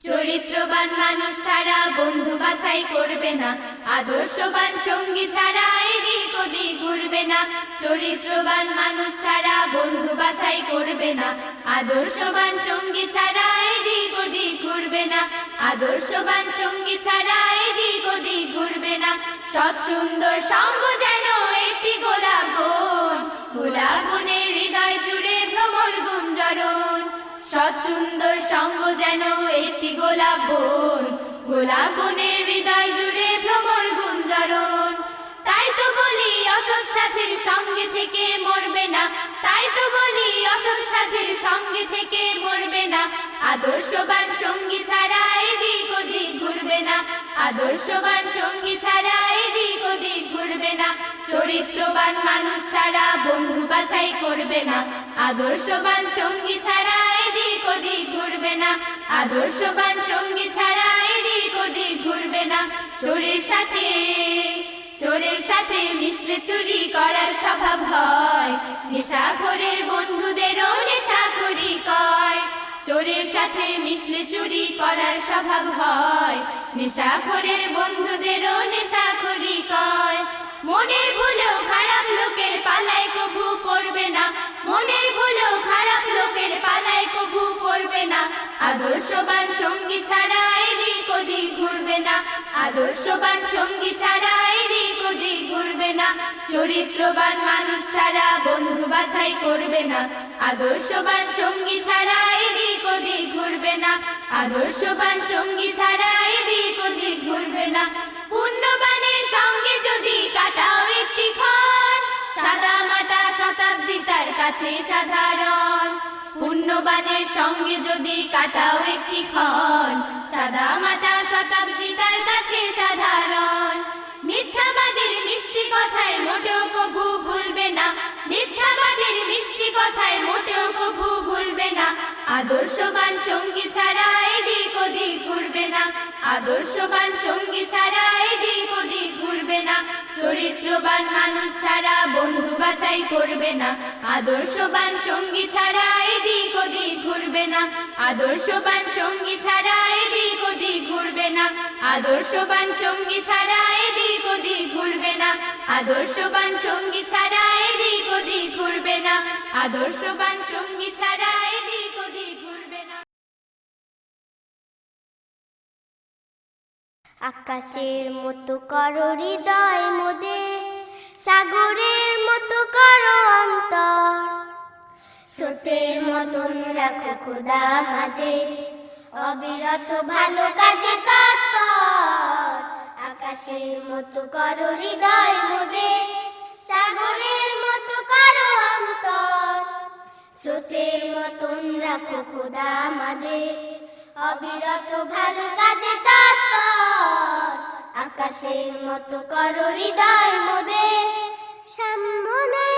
চরিত্রবান মানুষ ছাড়া বন্ধু বাছাই করবে না। আদর্শবান সঙ্গী ছাড়া এদিক ওদিক ঘুরবে না। চরিত্রবান মানুষ ছাড়া বন্ধু বাছাই করবে না। আদর্শবান সঙ্গী ছাড়া এদিক ওদিক ঘুরবে না। আদর্শবান সঙ্গী ছাড়া এদিক ওদিক ঘুরবে না। সৎ সুন্দর সঙ্গ যেন একটি গোলাপ গোলাপ হৃদয় জুড়ে ভ্রমর গুঞ্জরণ সুন্দর সঙ্গ যেন একটি গোলাপ বোন। গোলাপ বনের হৃদয় জুড়ে ভ্রমর গুঞ্জরণ। অসৎ সাথীর সঙ্গে থেকে মরবে না। তাই তো বলি অসৎ সাথীর সঙ্গে থেকে মরবে না। আদর্শবান সঙ্গী ছাড়া এদিক ওদিক ঘুরবে না। আদর্শবান সঙ্গী ছাড়া এদিক ওদিক ঘুরবে না। চরিত্রবান মানুষ ছাড়া বন্ধু বাছাই করবে না। আদর্শবান সঙ্গী ছাড়া এদিক ওদিক ঘুরবে না। আদর্শবান সঙ্গী ছাড়া এদিক ওদিক ঘুরবে না। চোরের সাথে চোরের সাথে মিশলে চুরি করার স্বভাব হয়। নেশা করে বন্ধুদেরও নেশা করি কয়। চোরের সাথে মিশলে চুরি করার স্বভাব হয়। নেশা করে বন্ধুদেরও নেশা করি কয়। মনের ভুলেও খারাপ লোকের পালায় কভু পড়বে না। মনের ভুলেও খারাপ লোকের পালায় কভু পড়বে না। আদর্শবান সঙ্গী ছাড়া এদিক ওদিক ঘুরবে না। আদর্শবান সঙ্গী ছাড়া এদিক ওদিক ঘুরবে না। চরিত্রবান মানুষ ছাড়া বন্ধু বাছাই করবে না। আদর্শবান সঙ্গী ছাড়া এদিক ওদিক ঘুরবে না। আদর্শবান সঙ্গী ছাড়া এদিক ওদিক ঘুরবে না। পুণ্যবানের তার কাছে সাধারণ। পুণ্যবানের সঙ্গে যদি কাটাও একটি ক্ষণ, সাদা মাটা শতাব্দী তার কাছে সাধারণ। মিথ্যাবাদের মিষ্টি কথায় মোটেও কভু ভুলবে না। মিথ্যাবাদের মিষ্টি কথায় মোটেও কভু ভুলবে না। আদর্শবান সঙ্গী ছাড়া এদিক ওদিক ঘুরবে না। আদর্শবান সঙ্গী ছাড়া এদিক ওদিক ঘুরবে না। চরিত্রবান মানুষ ছাড়া বন্ধু বাছাই করবে না। আদর্শবান সঙ্গী ছাড়া ঘুরবে না। আদর্শবান সঙ্গী ছাড়া এদিক ওদিক ঘুরবে না। আদর্শবান সঙ্গী ছাড়া এদিক ওদিক ঘুরবে না। আদর্শবান সঙ্গী ছাড়া এদিক ওদিক ঘুরবে না। আদর্শবান সঙ্গী ছাড়া এদিক ওদিক ঘুরবে না। আকাশের মতো করো হৃদয় মোদের সাগরের মতো করো অন্তর। স্রোতের মতন রাখো খোদা আমাদের। অবিরত ভালো কাজে তৎপর আকাশের মতো করো হৃদয় মোদের। সাগরের মতো করো অন্তর। স্রোতের মতন রাখো খোদা আমাদের। অবিরত ভালো কাজে তৎপর আকাশের মতো করো হৃদয় মোদের। সামনের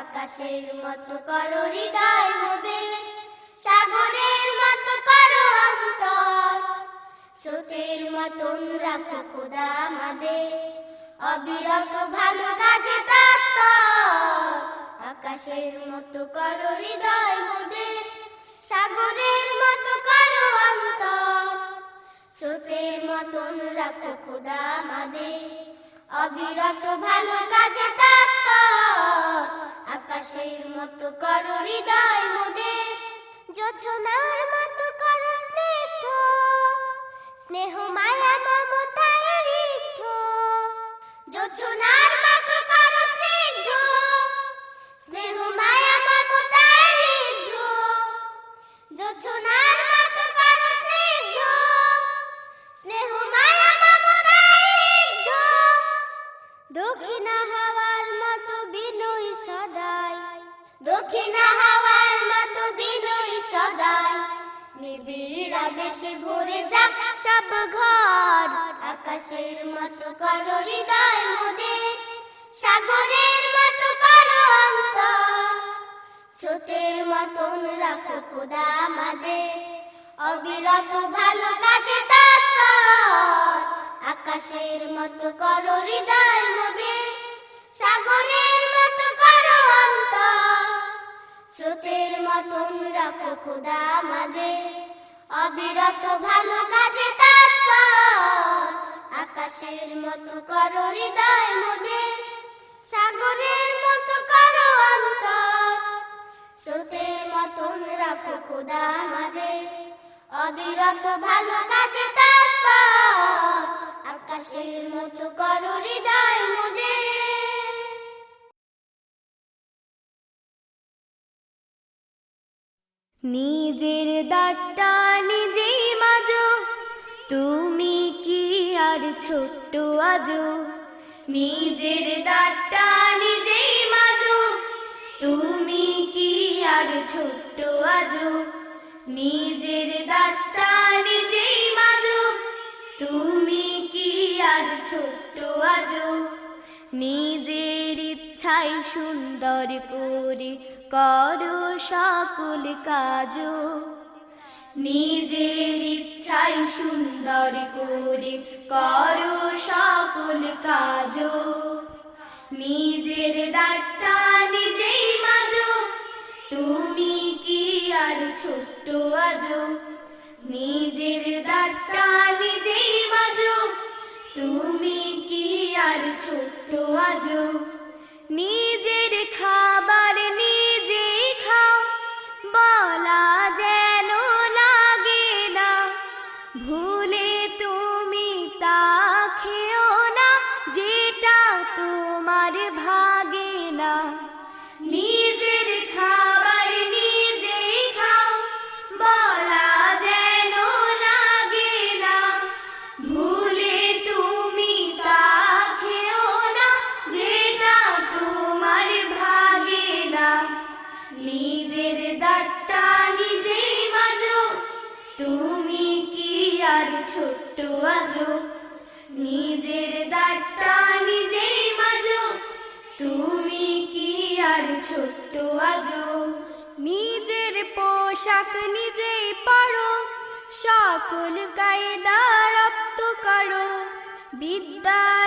আকাশের মতো করো হৃদয় মোদের সাগরের মতো করো অন্তর। স্রোতের মতন রাখো খোদা আমাদের। অবিরত ভালো কাজে তৎপর আকাশের মতো করো হৃদয় মোদের সাগরের মতো করো অন্তর। স্রোতের মতন রাখো খোদা আমাদের। অবিরত ভালো কাজে তৎপর আকাশের মতো করো হৃদয় মোদের জোছনার মতো করো স্নেহ। স্নেহ মায়া মমতায় ঋদ্ধ। যোছনার দক্ষিণা হাওয়ার মতো বিনয়ী সদাই। দক্ষিণা হাওয়ার মতো বিনয়ী আকাশে ভরে যাক সব ঘর। আকাশের মতো করো হৃদয় মোদের। সাগরের মতো করো অন্তর। স্রোতের মতন রাখো খোদা আমাদের। অবিরত ভালো কাজে তৎপর। আকাশের মতো করো হৃদয় মোদের সাগরের মতো করো অন্তর। স্রোতের মতন রাখো খোদা আমাদের, অবিরত ভালো কাজে তৎপর। আকাশের মতো করো হৃদয় মোদের সাগরের মতো করো অন্তর। স্রোতের মতন রাখো খোদা আমাদের, অবিরত ভালো কাজে তৎপর। আকাশের মতো করো হৃদয় মোদের নিজের দাঁতটা নিজেই মাজো, তুমি কি আর ছোট্ট আজো? নিজের দাঁতটা নিজেই মাজো, তুমি কি আর ছোট্ট আজো? নিজের দাঁতটা ছোট্ট আজো নিজের ইচ্ছাই সুন্দর করে করো সকল কাজ নিজের ইচ্ছাই সুন্দর করে করো সকল কাজ নিজের দাঁতটা নিজেই মাজো, তুমি কি আর ছোট্ট আজো? নিজের দাঁতটা নিজেই মাজো, তুমি ছোট্ট নিজের খাবার নিজেই পড়ো সকল কায়দা রপ্ত করো। বিদ্যালয়ে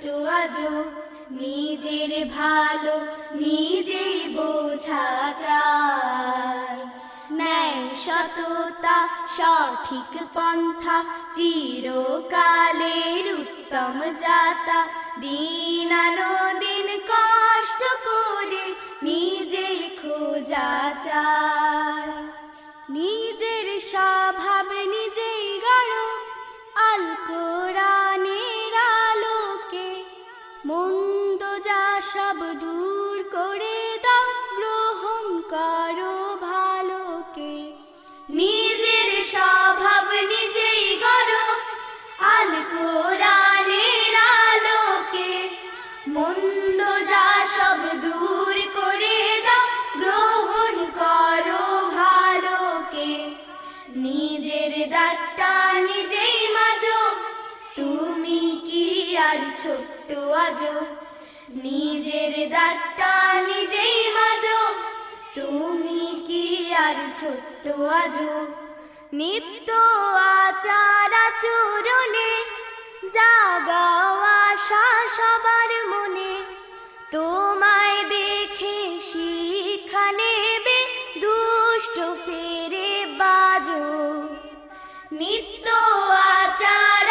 ছোট্ট আজো নিজের ভালো নিজেই বোঝা যায়। ন্যায় সততা, সঠিক পন্থা, চিরকালের উত্তম যাতা, দিন দিন কষ্ট করে নিজেই খোঁজা চায় নিজের স্বভাব নিজেই আজো নিজের দাঁতটা নিজেই মাজো তুমি কি আর ছোট্ট আজো? নিত্য আচার আচরণে জাগাও আশা সবার মনে। তোমায় দেখে শিক্ষা নেবে দুষ্ট ফেরে বাজো। নিত্য আচার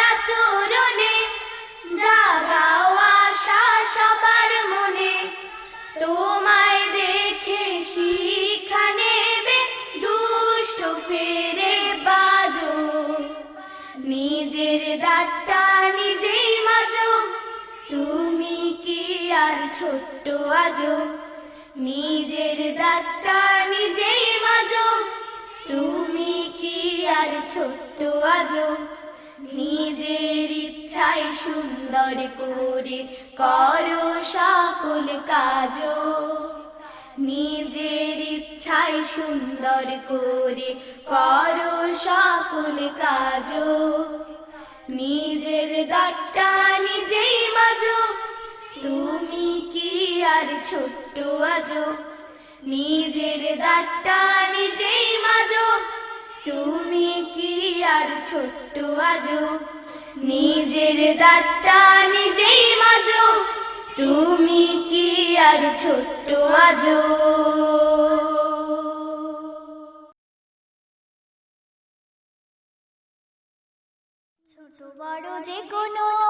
ছোট্ট আজো, নিজের দাঁতটা নিজেই মাজো। তুমি কি আর ছোট্ট আজো? নিজের ইচ্ছাই সুন্দর করে করো সকল কাজো। নিজের ইচ্ছাই সুন্দর করে করো সকল কাজো। নিজের দাঁতটা নিজেই মাজো। তুমি কি আর ছোট্ট আজো? নিজের দাঁতটা নিজেই মাজো। তুমি কি আর ছোট্ট আজো? নিজের দাঁতটা নিজেই মাজো। তুমি কি আর ছোট্ট আজো? ছোট বড় যে কোনো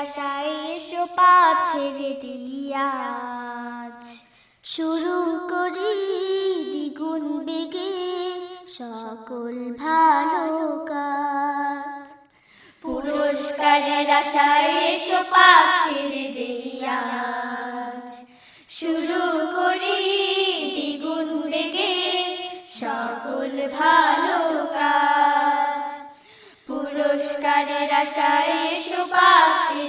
আশায় এসো পাছে শুরু করি দ্বিগুণ বেগে, সকল ভালো কাজ। পুরস্কারের আশায় এসো পাছে আজ। শুরু করি দ্বিগুণ বেগে, সকল ভালো আশায় সুপাচ্ছি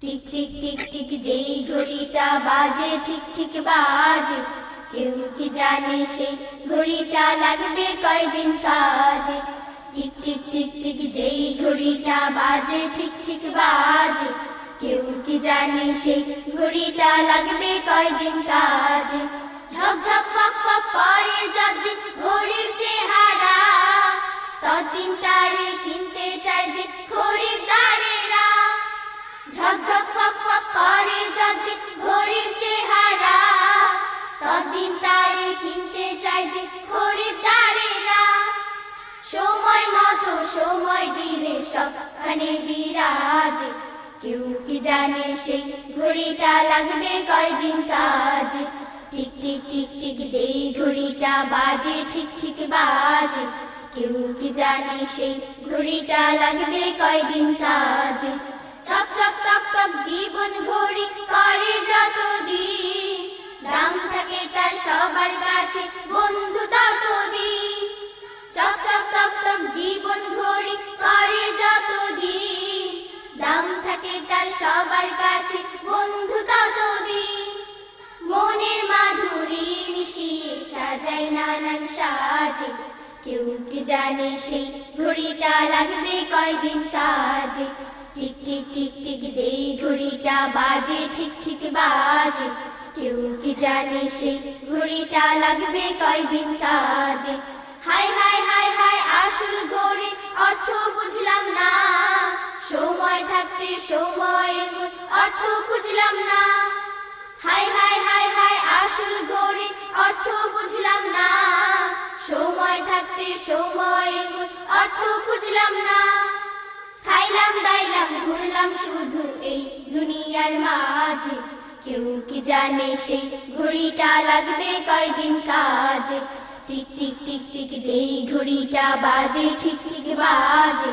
টিক টিক টিক টিক, যেই ঘড়িটা বাজে, ঠিক ঠিক বাজে। কেউ কি জানে সেই ঘড়িটা লাগবে কয়দিন কাজে? টিক টিক টিক টিক, যেই ঘড়িটা বাজে, ঠিক ঠিক বাজে। কেউ কি জানে সেই ঘড়িটা লাগবে কয়দিন কাজে? ঝকঝক ফক ফক করে যদিন ঘড়ির চেহারা। ততদিন তারে কিনতে চায় যে খরিদ্দারেরা। ঝকঝক ফক ফক করে যদি ঘড়ির চেহারা, ততদিন তারে কিনতে চাই যে খরিদ্দারেরা। সময় মতো সময় দিলে সবখানে বিরাজ। কেউ কি জানে সেই ঘড়িটা লাগবে কয়দিন কাজে? টিক টিক টিক টিক যেই ঘড়িটা বাজে ঠিক ঠিক বাজে। কেউ কি জানে সেই ঘড়িটা লাগবে কয়দিন কাজে? চক চক টক টক জীবন ঘড়ি করে যত দিন দাম থাকে তার সবার কাছে, বন্ধু তত চক চক টক টক জীবন ঘড়ি করে যত দিন দাম থাকে তার সবার কাছে, বন্ধু তত মনের মাধুরী মিশিয়ে সাজায় নানান সাজে। কেউ কি জানে সেই ঘড়িটা লাগবে কয়দিন কাজে? টিক টিক টিক টিক, যেই ঘড়িটা বাজে, ঠিক ঠিক বাজে। কেউ কি জানে সেই ঘড়িটা লাগবে কয়দিন কাজে? হাই হাই হাই হাই, আসল ঘড়ির অর্থ বুঝলাম না। সময় থাকতে সময়ের অর্থ খুঁজলাম না। হাই হাই হাই হাই, আসল ঘড়ির অর্থ বুঝলাম না। সময় থাকতে সময়ের অর্থ খুঁজলাম না। খাইলাম, দাইলাম, ঘুরলাম শুধু এই দুনিয়ার মাঝে। কেউ কি জানে সেই ঘড়িটা লাগবে কয়দিন কাজে? টিক টিক টিক টিক, যেই ঘড়িটা বাজে, ঠিক ঠিক বাজে।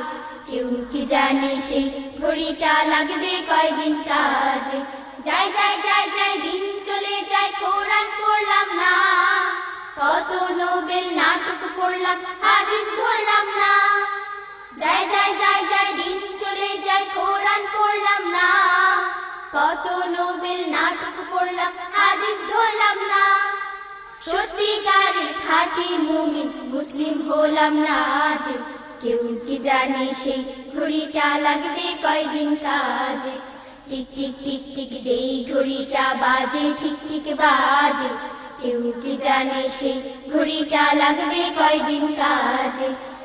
কেউ কি জানে সেই ঘড়িটা লাগবে কয়দিন কাজে? যাই যাই যাই যাই, দিন চলে যায়, কোরআন পড়লাম না। কত নোবেল নাটক পড়লাম, হাদিস ধরলাম না। যাই যাই যাই যাই, দিন চলে যায়, কোরআন পড়লাম না। কত নোবেল নাটক পড়লাম, হাদিস ধরলাম না। সত্যিকারের খাঁটি মুমিন মুসলিম হলাম না আজ। কেউ কি জানে সেই ঘড়িটা লাগবে কয়দিন কাজে? টিক টিক টিক টিক, যেই ঘড়িটা বাজে ঠিক ঠিক বাজে। কেউ কি জানে সেই ঘড়িটা লাগবে কয়দিন কাজে?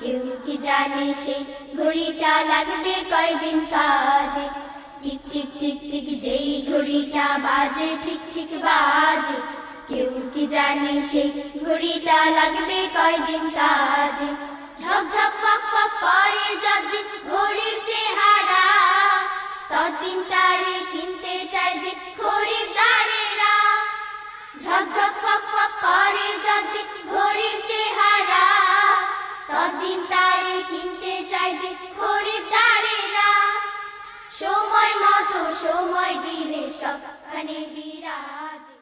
কেউ কি জানে সেই ঘড়িটা লাগবে কয়দিন কাজে? টিক টিক টিক টিক, যেই ঘড়িটা বাজে, ঠিক ঠিক বাজে। কেউ কি জানে সেই ঘড়িটা লাগবে কয়দিন কাজে? ঝকঝক ফক ফক করে যদিন ঘড়ির চেহারা। ততদিন তারে কিনতে চায় যে খরিদ্দারেরা। ঝকঝক ফক ফক করে যদি ঘড়ির চেহারা। ততদিন তারে কিনতে চাই যে খরিদ্দারেরা। সময় মতো সময় দিলে সবখানে বিরাজ।